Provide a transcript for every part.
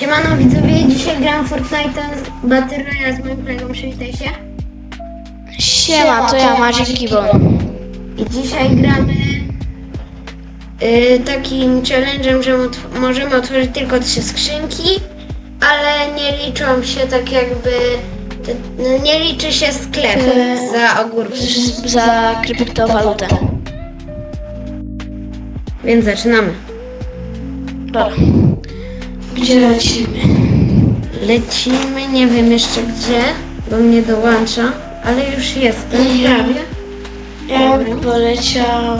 Siemano widzowie, dzisiaj gram Fortnite Battle Royale z moim kolegą, przywitaj się. Siema, to ja Maciek Gibon. I dzisiaj gramy y, takim challenge'em, że otw- możemy otworzyć tylko trzy skrzynki, ale nie liczą się tak jakby, te, no nie liczy się sklep Ty- za ogórki. Za kryptowalutę. Więc zaczynamy. Dobra. Gdzie lecimy? Lecimy, nie wiem jeszcze gdzie, bo mnie dołącza, ale już jestem prawie. Ja bym poleciał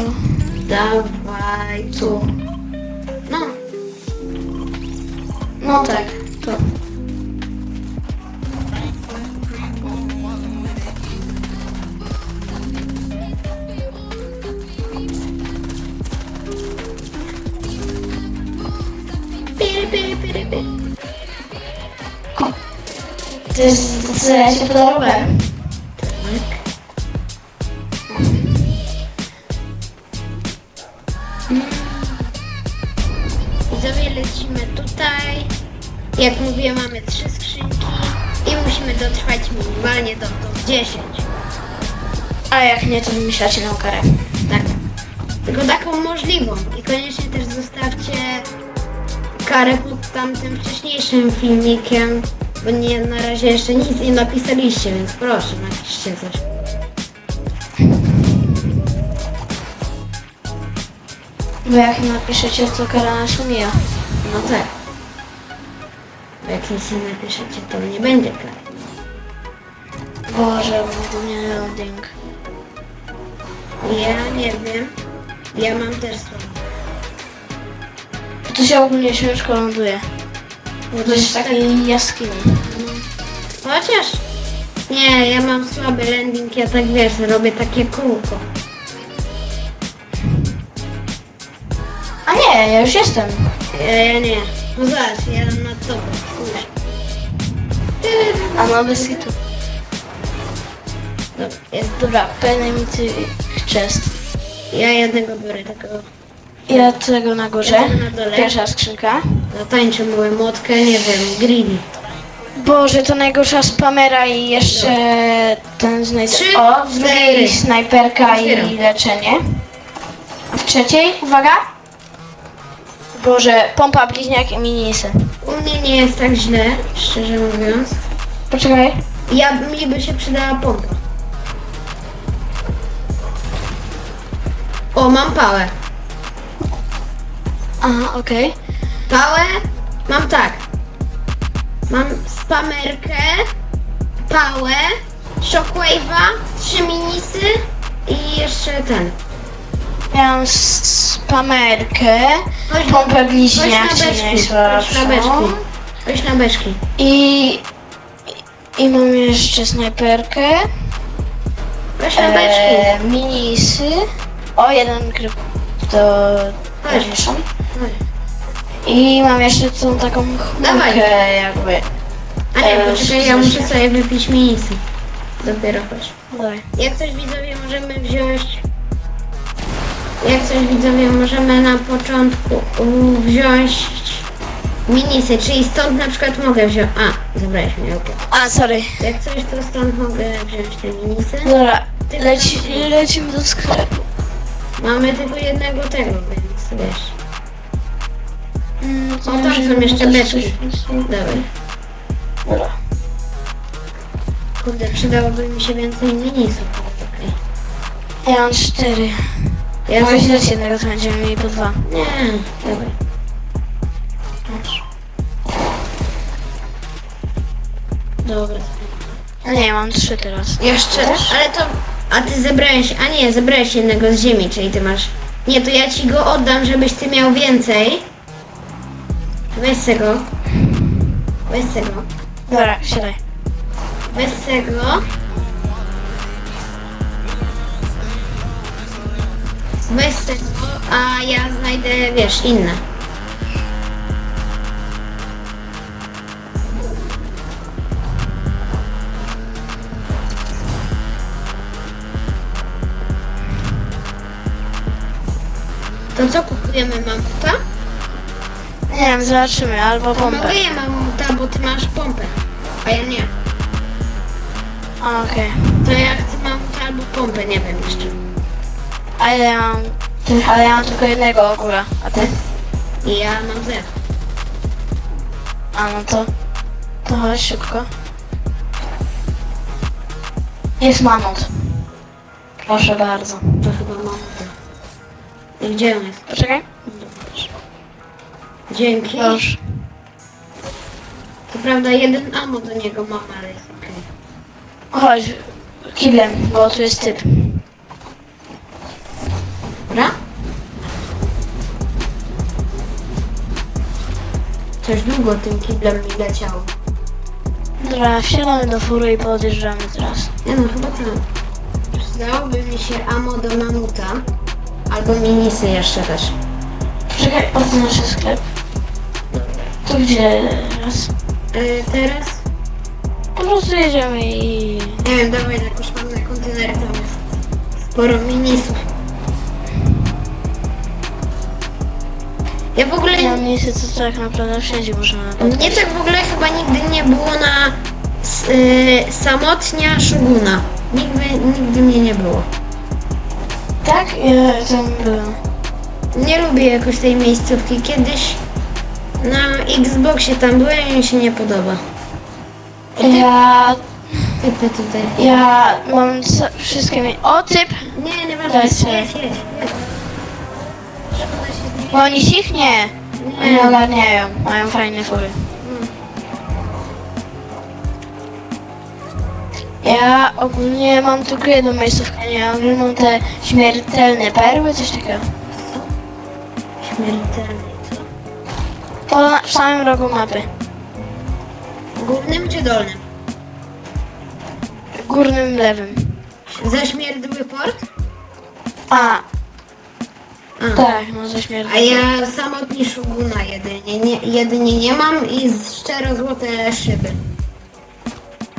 Dawaj tu. No, No tak, To jest to, ja. Tak. Widzowie, lecimy tutaj. Jak mówiłem, mamy trzy skrzynki i musimy dotrwać minimalnie do top 10. A jak nie, to wymyślacie nam karę. Tak. Tylko taką możliwą. I koniecznie też zostawcie karę pod tamtym wcześniejszym filmikiem, bo nie, na razie jeszcze nic nie napisaliście, więc proszę, napiszcie coś. Bo jak napiszecie, to kara nas umija. No tak. Bo jak nic nie napiszecie, to nie będzie kary. Boże, ogólnie loading. Ja nie wiem. Ja mam też słowo. To się ogólnie ciężko ląduje. Jest w takiej jaskini. Chociaż... Nie, ja mam słaby landing, ja tak wiesz, robię takie kółko. A nie, ja już jestem. Ja, ja nie. No zobacz, ja na tobą. Spójrz. A no bez hitu. Dobra, jest. Dobra, penalty chest. Ja jednego biorę tego. Ja tego na górze. Na dole. Pierwsza skrzynka. Zatańczę moją młotkę, nie wiem, greedy. Boże, to najgorsza spamera i jeszcze ten znajdę. Trzy, O, w drugiej snajperka i leczenie. A w trzeciej, uwaga. Boże, pompa bliźniak i minisy. U mnie nie jest tak źle, szczerze mówiąc. Poczekaj. Ja, mi by się przydała pompa. O, mam pałę. Aha, okej. Pałę mam tak. Mam spamerkę, pałę, shockwave'a, trzy minisy i jeszcze ten. Miałam spamerkę, Chodź, pompę Chodź na bliźniak, czyli beczki, chodź na najsłabszą. beczki. Chodź na beczki. I, I mam jeszcze snajperkę. Chodź na E, beczki. minisy. O, jeden krypto. Mieszam. Chodź. I mam jeszcze tą taką Dawaj. chmurkę jakby. A nie, E, poczekaj, ja muszę sobie wypić minisy. Dopiero chodź. Dawaj. Jak coś widzowie możemy wziąć. Jak coś widzowie możemy na początku u, wziąć minisy, czyli stąd na przykład mogę wziąć. A, zabrałeś mi okej. A, sorry. Jak coś to stąd mogę wziąć te minisy. Dobra, leci, lecimy do sklepu. Mamy tylko jednego tego, więc wiesz. Mm, O, tam są jeszcze beczki. Dawaj. Dobra. Kurde, przydałoby mi się więcej minisów. ale okej. Ja mam cztery. Ja się dać jednego, to będziemy mieli po dwa. Nie, dawaj. Dobra. A nie, mam trzy teraz. Jeszcze, Też? ale to, a ty zebrałeś, a nie, zebrałeś jednego z ziemi, czyli ty masz, nie, to ja ci go oddam, żebyś ty miał więcej. Weź se go. Weź se go. Dobra, siadaj. Weź se go. Weź se go, a ja znajdę, wiesz, inne. To co kupujemy mamuta? Nie, wiem, zobaczymy, albo pompę. Mogę je mamuta, bo ty masz pompę. A ja nie. A, Okej. To ja chcę mamuta albo pompę, nie wiem jeszcze. Ale ja mam... Ale ja mam tylko jednego ogóra, a ty? I ja mam zero. A no to... To chodź szybko. Jest mamut. Proszę bardzo. To chyba mamuta. Gdzie on jest? Poczekaj. Dzięki. Już. To prawda, jeden ammo do niego mam, ale jest okej. Chodź. Kiblem, bo tu jest typ. Dobra? Coś długo tym kiblem mi leciało. Dobra, wsiadamy do fury i podjeżdżamy teraz. Nie no, chyba tak. Przydałoby mi się ammo do mamuta. Albo minisy jeszcze też. Czekaj, nasz sklep. To gdzie teraz? Yy, teraz? Po prostu jedziemy i... Nie wiem, dawaj jakąś mam na kontenery, tam jest sporo minisów. Ja w ogóle... Miejsce to tak naprawdę wszędzie można napadać. Mnie tak w ogóle chyba nigdy nie było na y, samotnia Szuguna. Nigdy, nigdy mnie nie było. Tak? Ja tam byłem. Nie lubię jakoś tej miejscówki. Kiedyś na Xboxie tam byłem i mi się nie podoba. Ja... Ty, ty tutaj. Ja mam ca- wszystkie mi... O, typ! Nie, nie sobie. Jedź, jedź, jedź. Szkoda się Bo oni ich nie. Oni Nie. ogarniają. Mają fajne fury. Ja ogólnie mam tylko jedną miejscówkę, nie ogólnie mam te śmiertelne perły, coś takiego. Śmiertelny, co? To na, w samym rogu mapy. Głównym czy dolnym? Górnym lewym. Zaśmierdły port? A, A. tak, no ze A śmiertelne. ja samotni Szuguna jedynie nie, jedynie nie mam i z szczero złote szyby.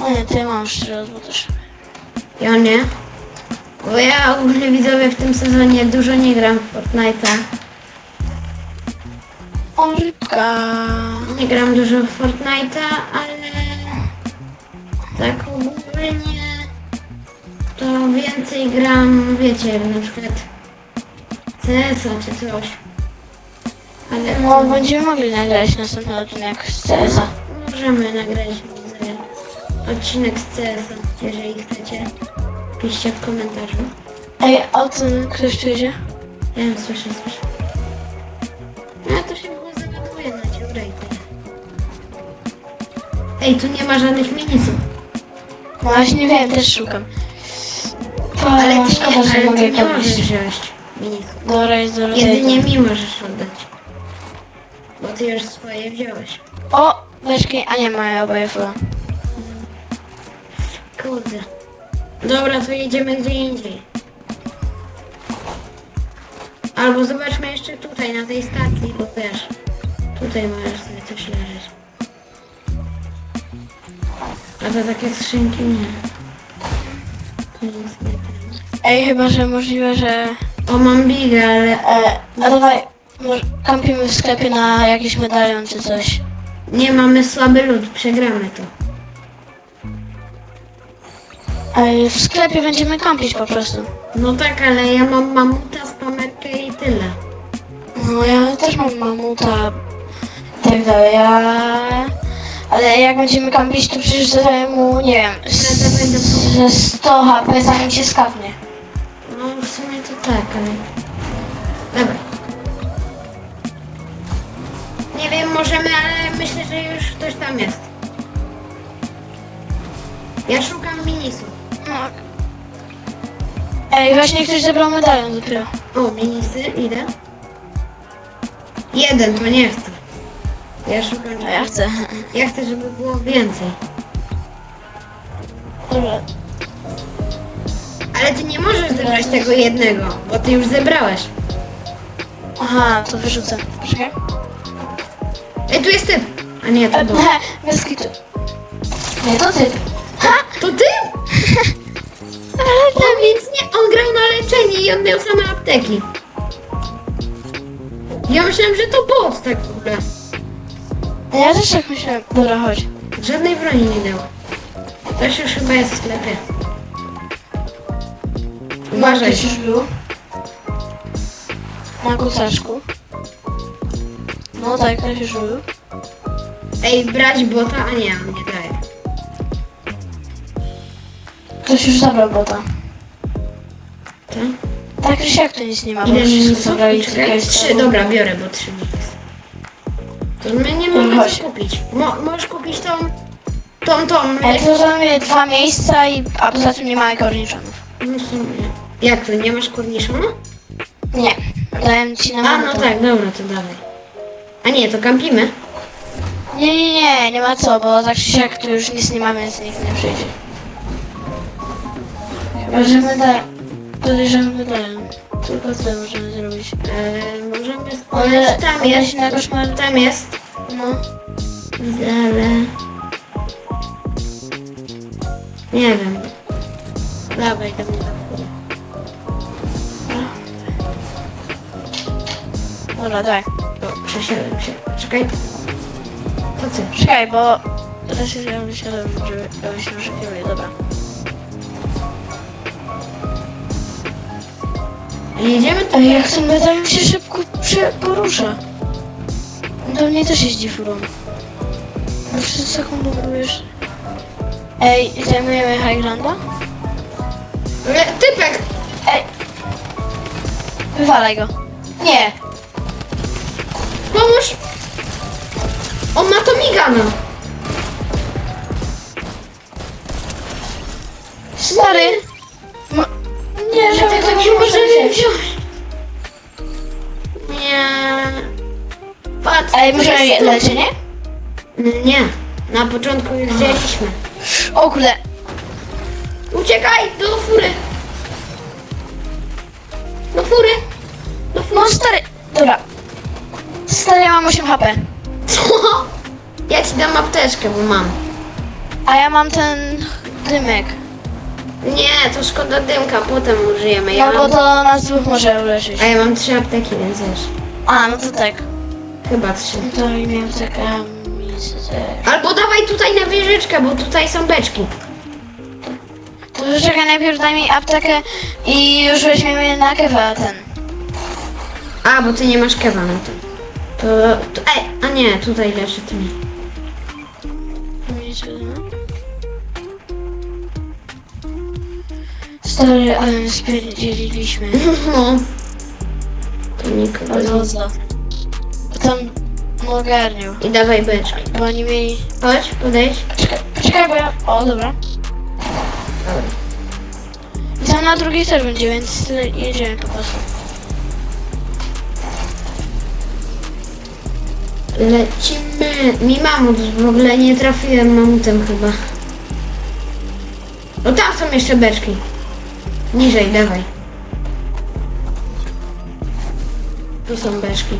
O nie, ty mam szczerze, też. Ja nie. Bo ja ogólnie widzowie w tym sezonie dużo nie gram w Fortnite'a. O, rybka. Nie gram dużo w Fortnite'a, ale tak ogólnie to więcej gram, wiecie, na przykład CS-a czy coś. Ale No, będziemy mogli nagrać następny odcinek z CS-a. możemy nagrać odcinek z CS-a, jeżeli chcecie. Piszcie w komentarzu. Ej, o tym ktoś idzie? Ja wiem, słyszę, słyszę. No to się było zagaduje na i tyle. Ej, tu nie ma żadnych minisów. Właśnie wiem, też szukam. To Ale ty nie, szkoda, że ale mogę ty nie możesz wziąć minisów. Dobra, jest do Jedynie mi możesz oddać. Bo ty już swoje wziąłeś. O, beczki, a nie mają oboje full. Kurde. Dobra, to jedziemy gdzie indziej. Albo zobaczmy jeszcze tutaj, na tej stacji, bo wiesz, tutaj możesz sobie coś leżeć. A to takie skrzynki nie. To nic nie ten. Ej, chyba, że możliwe, że... O, mam biga, ale E, a dawaj, może kampimy w sklepie na jakiś medalion czy coś. nie mamy słaby lód, przegramy to. Ej, w sklepie będziemy kampić po prostu. No tak, ale ja mam mamuta, spamerkę i tyle. No, ja też mam mamuta i tak dalej, ja... Ale jak będziemy kampić, to przecież zadaję mu, nie wiem, Wtedy będę z- ze 100 HP zanim się skapnie. No w sumie to tak, ale... Dobra. Nie wiem, możemy, ale myślę, że już ktoś tam jest. Ja szukam minisów. No. Ej, właśnie ktoś zebrał medalion dopiero. O, minisy, idę. Jeden, to nie chcę. Ja szukam A ja chcę. Ja chcę, żeby było więcej. Dobra. Ale ty nie możesz zebrać tego jednego, bo ty już zebrałeś. Aha, to wyrzucę. Poczekaj. Ej, tu jest typ. A nie, to E, był. bez kitu. Nie, to ty. Ha! To ty? O, więc nie, on grał na leczenie i on miał same apteki. Ja myślałem, że to bot tak w ogóle. Ja też tak myślałem. Dobra, chodź. Żadnej broni nie dał. Ktoś już chyba jest w sklepie. Uważaj. Ktoś już był. Na kucaczku. No tak, ktoś już był. Ej, brać bota, a nie, on nie daje. Ktoś już zabrał bota. Tak? Tak, już jak to nic nie ma, bo Ile już zabrali Czekaj, tylko trzy, jest dobra, biorę, bo trzy jest. To my nie mamy Chodź. co kupić. Mo możesz kupić tą, tą, tą. Ale to mamy dwa miejsca, i, a poza tym nie mamy korniczonów. No w sumie. Jak to, nie masz korniszona? Nie. Dałem ci na A, no tak, dobra, to dawaj. A nie, to kampimy. Nie, nie, nie, nie ma co, bo tak czy siak to już nic nie mamy, więc nikt nie przyjdzie. Chyba, że my da... Podejrzewam, że dają. Tylko tyle możemy zrobić. Eee, możemy Ale spojrzeć, tam one jest, się na koszmar... tam jest. No. Ale... Nie wiem. Dawaj, tam nie Dobra, daj. Przesiadłem się. Czekaj. To ty. Czekaj, bo... Teraz się ja wysiadłem, żeby żeby się oszukiwali, dobra. Jedziemy A tam. jak ten medal się szybko prze- porusza? Do mnie też jeździ furą. No przez sekundę budujesz. Ej, zajmujemy Highlanda? E, Typek! Ej! Wywalaj go. Nie! Pomóż! On ma to migana. Tego nie możemy wziąć. Nie. Patrz. Ej, tu możemy jest lecie, nie? Nie. Na początku już wzięliśmy. O kurde! Uciekaj do fury. Do fury. Do fury. No stary! Dobra. Stary, ja mam 8 HP. Co? Ja ci dam apteczkę, bo mam. A ja mam ten dymek. Nie, to szkoda dymka, potem użyjemy. Ja No bo mam... to nas dwóch może uleczyć. A ja mam trzy apteki, więc wiesz. A, no to tak. Chyba trzy. No to i miałem taka też. Albo dawaj tutaj na wieżyczkę, bo tutaj są beczki. To czekaj, najpierw daj mi aptekę i już weźmiemy na kewa ten. A, bo ty nie masz kewa na to. To, to ej, a nie, tutaj leży ty mi. Stary, ale my spierdzieliliśmy. No. To nikogo nie. Odchodzę. Tam ogarniał. I dawaj beczki. Bo oni mieli... Chodź, podejdź. Czekaj, czekaj, bo ja... O, dobra. I tam na drugiej też będzie, więc jedziemy po prostu. Lecimy. Mi mamut, w ogóle nie trafiłem mamutem chyba. O, tam są jeszcze beczki. Niżej, dawaj. Tu są beczki.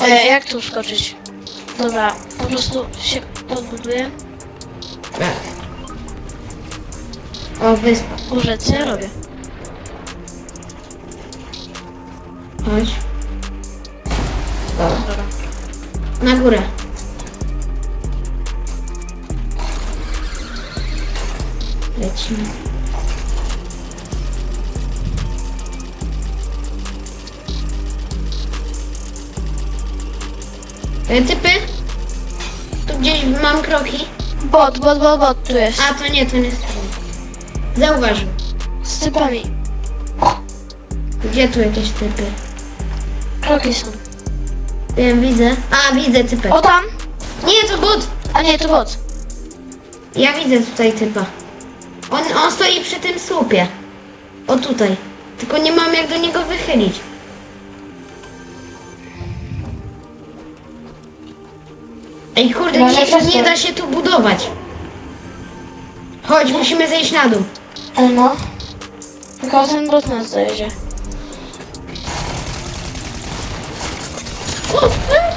E, jak tu wskoczyć? Dobra, po prostu się podbuduję. Tak. O, wyspa. Boże, co ja robię? Chodź. Dobra. Dobra. Na górę. E, Typy? Tu gdzieś mam kroki. Bot, bot, bot, bot, tu jest. A, to nie, to nie jest to. Zauważył. Z typami. Gdzie tu jakieś typy? Kroki są. Wiem, widzę. A, widzę typę. O tam! Nie, to bot! A nie, to bot. Ja widzę tutaj typa. On, on stoi przy tym słupie. O tutaj. Tylko nie mam jak do niego wychylić. Ej kurde, Może nie, to- da się tu budować. Chodź, musimy zejść na dół. No. Tylko ten bot nas dojedzie. O, e,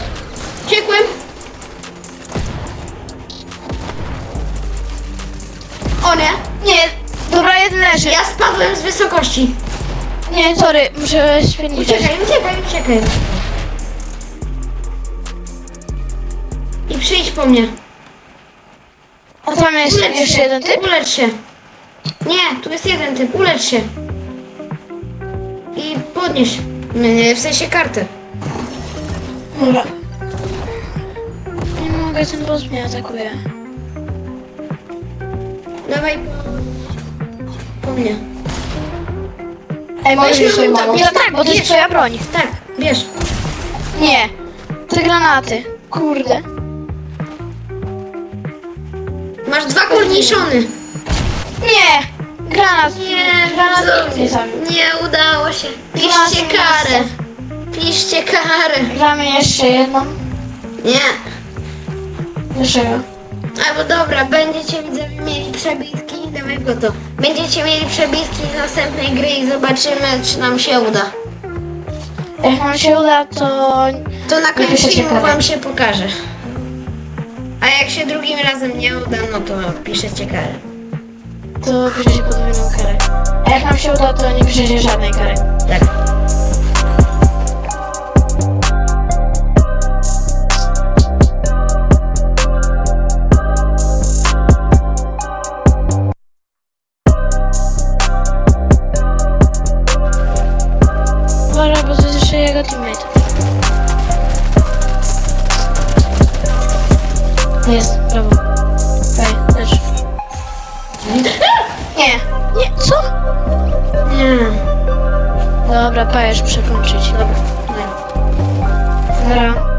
spadłem z wysokości. Nie, sorry, muszę świetnie Uciekaj, uciekaj, uciekaj. I przyjdź po mnie. A tam jest Ulecz jeszcze się, jeden typ? ulecz się. Nie, tu jest jeden typ, ulecz się. I podnieś, w sensie kartę. Dobra. Nie mogę, ten boss mnie atakuje. Dawaj po mnie. Ej, możesz mamą. bierz, No tak, bo to jest bierz. twoja broń. Tak, bierz. Nie. Te granaty. Kurde. Masz dwa korniszony. Nie! Granat. Nie, Granat nie zabił. Nie udało się. Piszcie karę. Piszcie karę. Gramy jeszcze jedną. Nie. Dlaczego? Albo dobra, będziecie widzowie mieli przebitki, dawaj go to. Będziecie mieli przebitki z następnej gry i zobaczymy, czy nam się uda. Jak nam się uda, to... To na koniec piszecie filmu wam się pokaże. A jak się drugim razem nie uda, no to piszecie karę. To piszecie podwójną karę. A jak nam się uda, to nie piszecie żadnej kary. Tak. Dobra, pajesz przekończyć. Dobra. Zara.